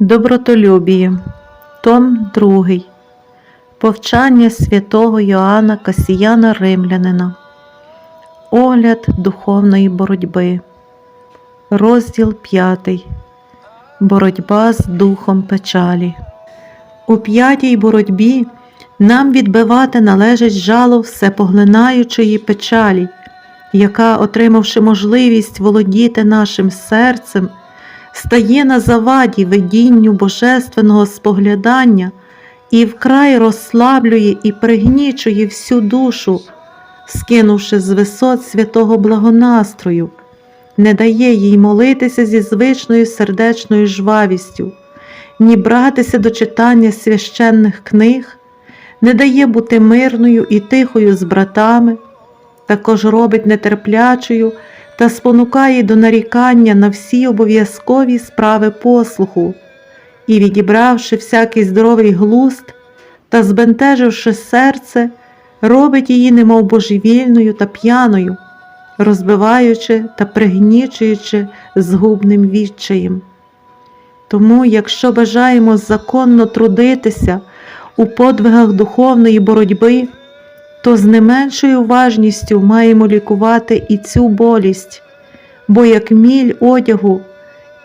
Добротолюбіє, Том 2. Повчання святого Йоанна Касіяна Римлянина. Огляд духовної боротьби. Розділ 5. Боротьба з духом печалі. У п'ятій боротьбі нам відбивати належить жало всепоглинаючої печалі, яка, отримавши можливість володіти нашим серцем, стає на заваді видінню божественного споглядання і вкрай розслаблює і пригнічує всю душу, скинувши з висот святого благонастрою, не дає їй молитися зі звичною сердечною жвавістю, ні братися до читання священних книг, не дає бути мирною і тихою з братами, також робить нетерплячою та спонукає до нарікання на всі обов'язкові справи послуху, і, відібравши всякий здоровий глузд та збентеживши серце, робить її немов божевільною та п'яною, розбиваючи та пригнічуючи згубним відчаєм. Тому, якщо бажаємо законно трудитися у подвигах духовної боротьби, то з не меншою уважністю маємо лікувати і цю болість, бо як міль одягу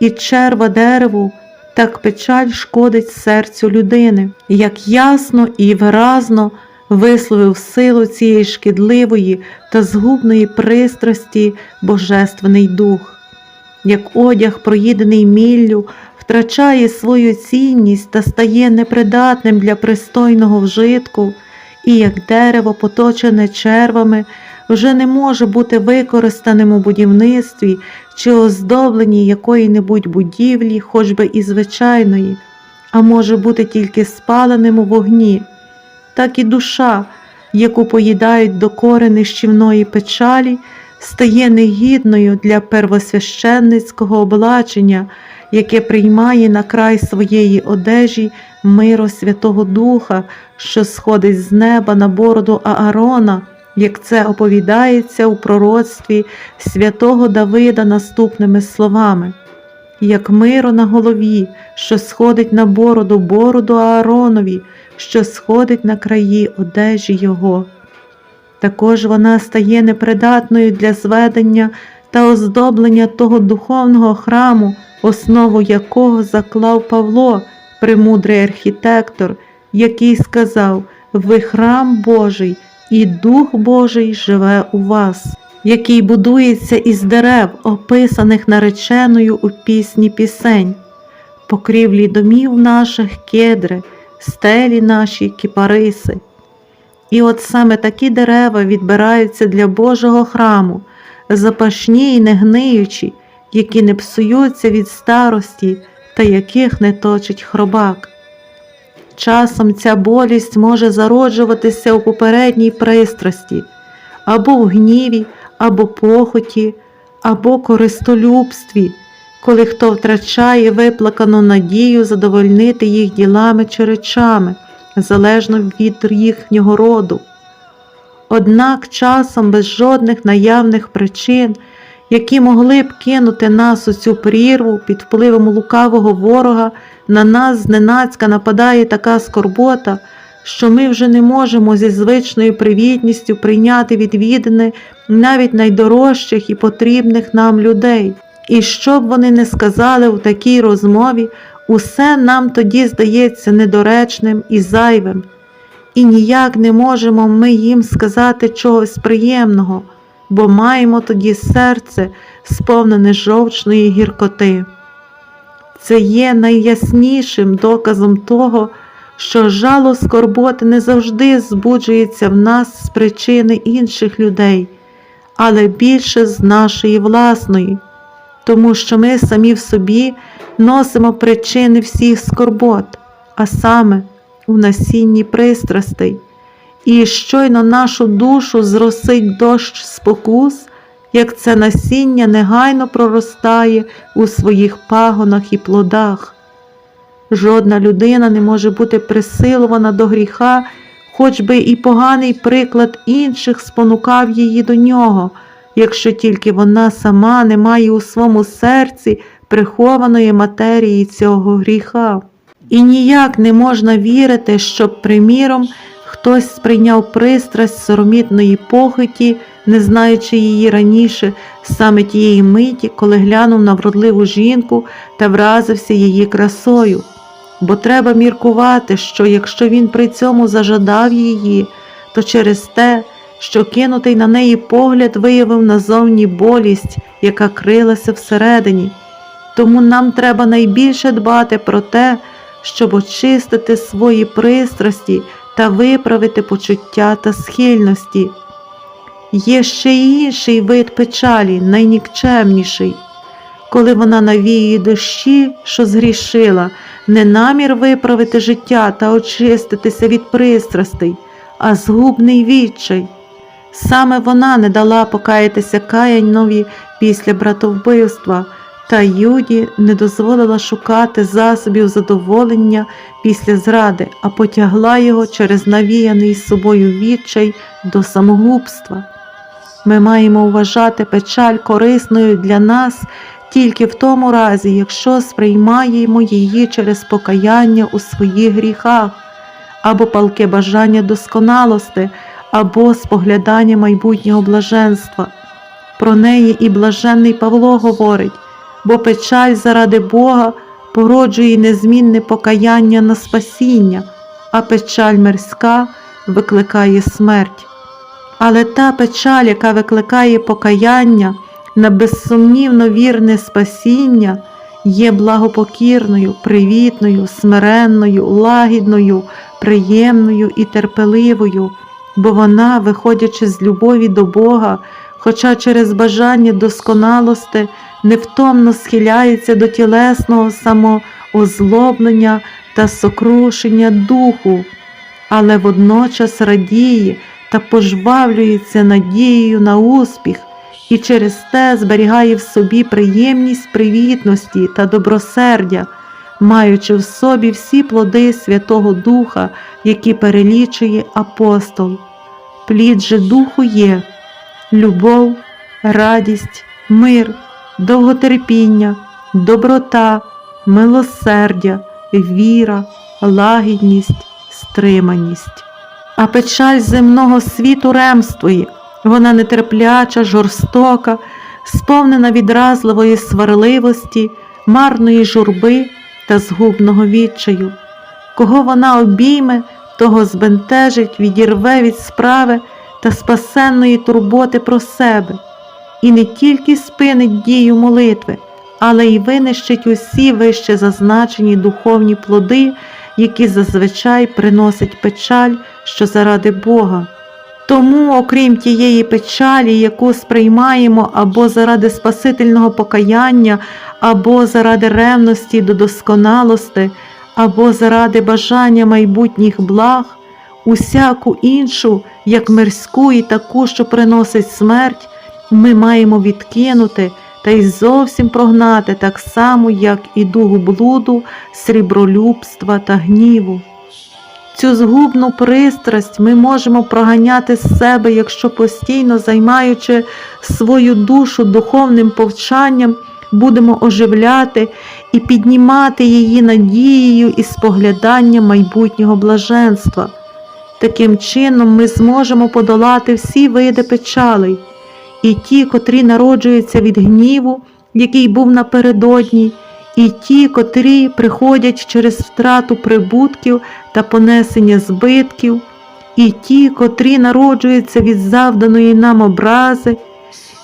і черва дереву, так печаль шкодить серцю людини, як ясно і виразно висловив силу цієї шкідливої та згубної пристрасті Божественний Дух, як одяг, проїдений міллю, втрачає свою цінність та стає непридатним для пристойного вжитку і як дерево, поточене червами, вже не може бути використаним у будівництві чи оздобленні якої-небудь будівлі, хоч би і звичайної, а може бути тільки спаленим у вогні, так і душа, яку поїдають до корени щівної печалі, стає негідною для первосвященницького облачення, яке приймає на край своєї одежі миро Святого Духа, що сходить з неба на бороду Аарона, як це оповідається у пророцтві святого Давида наступними словами, як миро на голові, що сходить на бороду бороду Ааронові, що сходить на краї одежі його. Також вона стає непридатною для зведення та оздоблення того духовного храму, основу якого заклав Павло, премудрий архітектор, який сказав: Ви храм Божий, і Дух Божий живе у вас, який будується із дерев, описаних нареченою у пісні пісень, покрівлі домів наших кедри, стелі наші кіпариси. І от саме такі дерева відбираються для Божого храму, запашні й не гниючі, які не псуються від старості та яких не точить хробак. Часом ця болість може зароджуватися у попередній пристрасті, або в гніві, або похоті, або користолюбстві, коли хто втрачає виплакану надію задовольнити їх ділами чи речами, залежно від їхнього роду. Однак часом без жодних наявних причин, які могли б кинути нас у цю прірву під впливом лукавого ворога, на нас зненацька нападає така скорбота, що ми вже не можемо зі звичною привітністю прийняти відвідини навіть найдорожчих і потрібних нам людей. І що б вони не сказали у такій розмові, усе нам тоді здається недоречним і зайвим, і ніяк не можемо ми їм сказати чогось приємного, бо маємо тоді серце, сповнене жовчної гіркоти. Це є найяснішим доказом того, що жало скорботи не завжди збуджується в нас з причини інших людей, але більше з нашої власної, тому що ми самі в собі носимо причини всіх скорбот, а саме у насінні пристрастей, і щойно нашу душу зросить дощ спокус як це насіння негайно проростає у своїх пагонах і плодах. Жодна людина не може бути присилувана до гріха, хоч би і поганий приклад інших спонукав її до нього, якщо тільки вона сама не має у своєму серці прихованої матерії цього гріха. І ніяк не можна вірити, щоб, приміром, хтось сприйняв пристрасть соромітної похоті, не знаючи її раніше, саме тієї миті, коли глянув на вродливу жінку та вразився її красою. Бо треба міркувати, що якщо він при цьому зажадав її, то через те, що кинутий на неї погляд виявив назовні болість, яка крилася всередині. Тому нам треба найбільше дбати про те, щоб очистити свої пристрасті та виправити почуття та схильності. Є ще й інший вид печалі, найнікчемніший, коли вона навіює душі, що згрішила, не намір виправити життя та очиститися від пристрастей, а згубний відчай. Саме вона не дала покаятися Каянові після братовбивства, та Юді не дозволила шукати засобів задоволення після зради, а потягла його через навіяний собою відчай до самогубства. Ми маємо вважати печаль корисною для нас тільки в тому разі, якщо сприймаємо її через покаяння у своїх гріхах, або палке бажання досконалости, або споглядання майбутнього блаженства. Про неї і блаженний Павло говорить, бо печаль заради Бога породжує незмінне покаяння на спасіння, а печаль мирська викликає смерть. Але та печаль, яка викликає покаяння на безсумнівно вірне спасіння, є благопокірною, привітною, смиренною, лагідною, приємною і терпеливою, бо вона, виходячи з любові до Бога, хоча через бажання досконалости невтомно схиляється до тілесного самоозлоблення та сокрушення духу, але водночас радіє та пожвавлюється надією на успіх і через те зберігає в собі приємність привітності та добросердя, маючи в собі всі плоди Святого Духа, які перелічує апостол. Плід же духу є любов, радість, мир, довготерпіння, доброта, милосердя, віра, лагідність, стриманість. А печаль земного світу ремствує, вона нетерпляча, жорстока, сповнена відразливої сварливості, марної журби та згубного відчаю. Кого вона обійме, того збентежить, відірве від справи та спасенної турботи про себе, і не тільки спинить дію молитви, але й винищить усі вище зазначені духовні плоди, які зазвичай приносить печаль, що заради Бога. Тому, окрім тієї печалі, яку сприймаємо або заради спасительного покаяння, або заради ревності до досконалости, або заради бажання майбутніх благ, усяку іншу, як мирську і таку, що приносить смерть, маємо відкинути та й зовсім прогнати так само, як і дух блуду, срібролюбства та гніву. Цю згубну пристрасть ми можемо проганяти з себе, якщо постійно займаючи свою душу духовним повчанням, будемо оживляти і піднімати її надією і спогляданням майбутнього блаженства. Таким чином ми зможемо подолати всі види печалей, і ті, котрі народжуються від гніву, який був напередодні, і ті, котрі приходять через втрату прибутків та понесення збитків, і ті, котрі народжуються від завданої нам образи,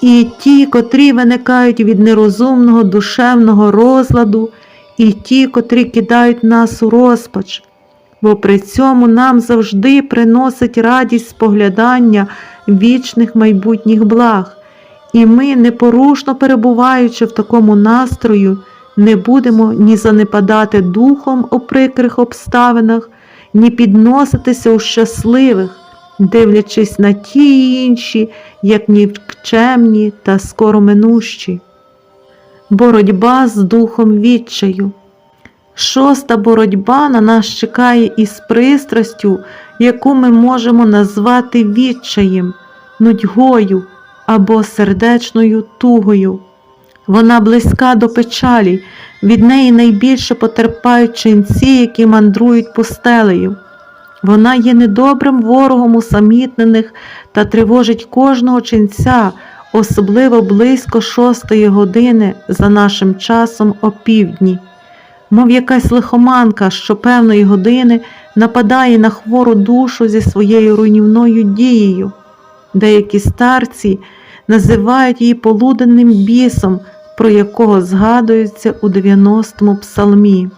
і ті, котрі виникають від нерозумного душевного розладу, і ті, котрі кидають нас у розпач, бо при цьому нам завжди приносить радість споглядання вічних майбутніх благ, і ми, непорушно перебуваючи в такому настрою, не будемо ні занепадати духом у прикрих обставинах, ні підноситися у щасливих, дивлячись на ті й інші, як нікчемні та скороминущі. Боротьба з духом відчаю. Шоста боротьба на нас чекає із пристрастю, яку ми можемо назвати відчаєм, нудьгою або сердечною тугою. Вона близька до печалі, від неї найбільше потерпають ченці, які мандрують пустелею. Вона є недобрим ворогом усамітнених та тривожить кожного ченця, особливо близько шостої години за нашим часом опівдні. Мов якась лихоманка, що певної години нападає на хвору душу зі своєю руйнівною дією. Деякі старці називають її полуденним бісом, про якого згадується у 90-му псалмі.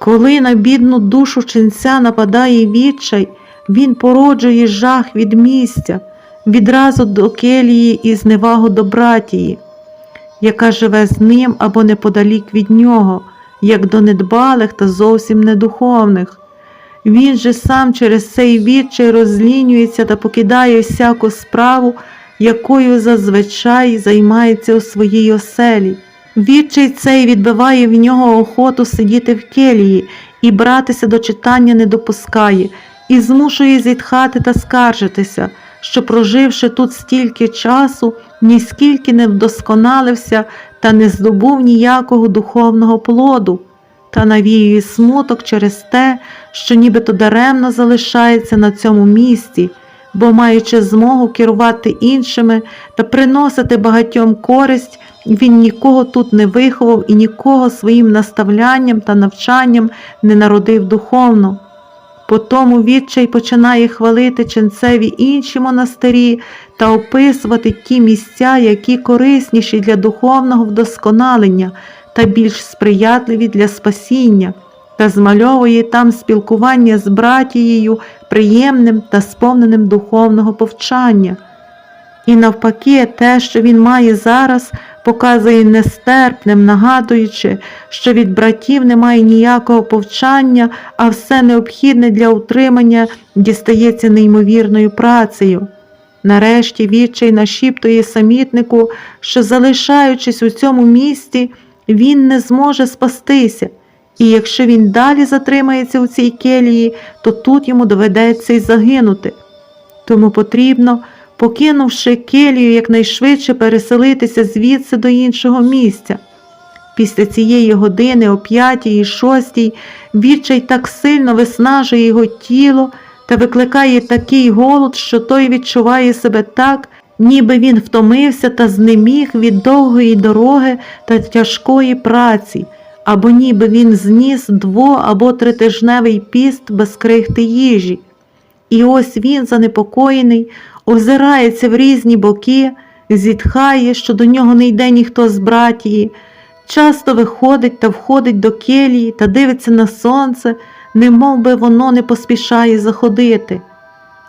Коли на бідну душу ченця нападає відчай, він породжує жах від місця, відразу до келії і зневагу до братії, яка живе з ним або неподалік від нього, як до недбалих та зовсім недуховних. Він же сам через цей відчай розлінюється та покидає всяку справу, якою зазвичай займається у своїй оселі. Відчай цей відбиває в нього охоту сидіти в келії і братися до читання не допускає, і змушує зітхати та скаржитися, що, проживши тут стільки часу, ніскільки не вдосконалився та не здобув ніякого духовного плоду, та навіює смуток через те, що нібито даремно залишається на цьому місці, бо, маючи змогу керувати іншими та приносити багатьом користь, він нікого тут не виховав і нікого своїм наставлянням та навчанням не народив духовно. Потому відчай починає хвалити ченцеві інші монастирі та описувати ті місця, які корисніші для духовного вдосконалення та більш сприятливі для спасіння, та змальовує там спілкування з братією приємним та сповненим духовного повчання. І навпаки, те, що він має зараз, показує нестерпним, нагадуючи, що від братів немає ніякого повчання, а все необхідне для утримання дістається неймовірною працею. Нарешті відчай нашіптує самітнику, що, залишаючись у цьому місті, він не зможе спастися, і якщо він далі затримається у цій келії, то тут йому доведеться й загинути. Тому потрібно покинувши келію, якнайшвидше переселитися звідси до іншого місця. Після цієї години, о п'ятій і шостій, відчай так сильно виснажує його тіло та викликає такий голод, що той відчуває себе так, ніби він втомився та знеміг від довгої дороги та тяжкої праці, або ніби він зніс дво- або тритижневий піст без крихти їжі. І ось він, занепокоєний, озирається в різні боки, зітхає, що до нього не йде ніхто з братії, часто виходить та входить до келії та дивиться на сонце, немов би воно не поспішає заходити.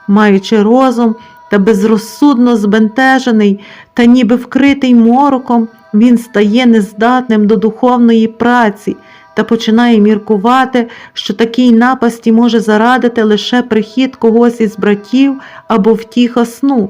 Маючи розум та безрозсудно збентежений та ніби вкритий мороком, він стає нездатним до духовної праці та починає міркувати, що такій напасті може зарадити лише прихід когось із братів або втіха сну.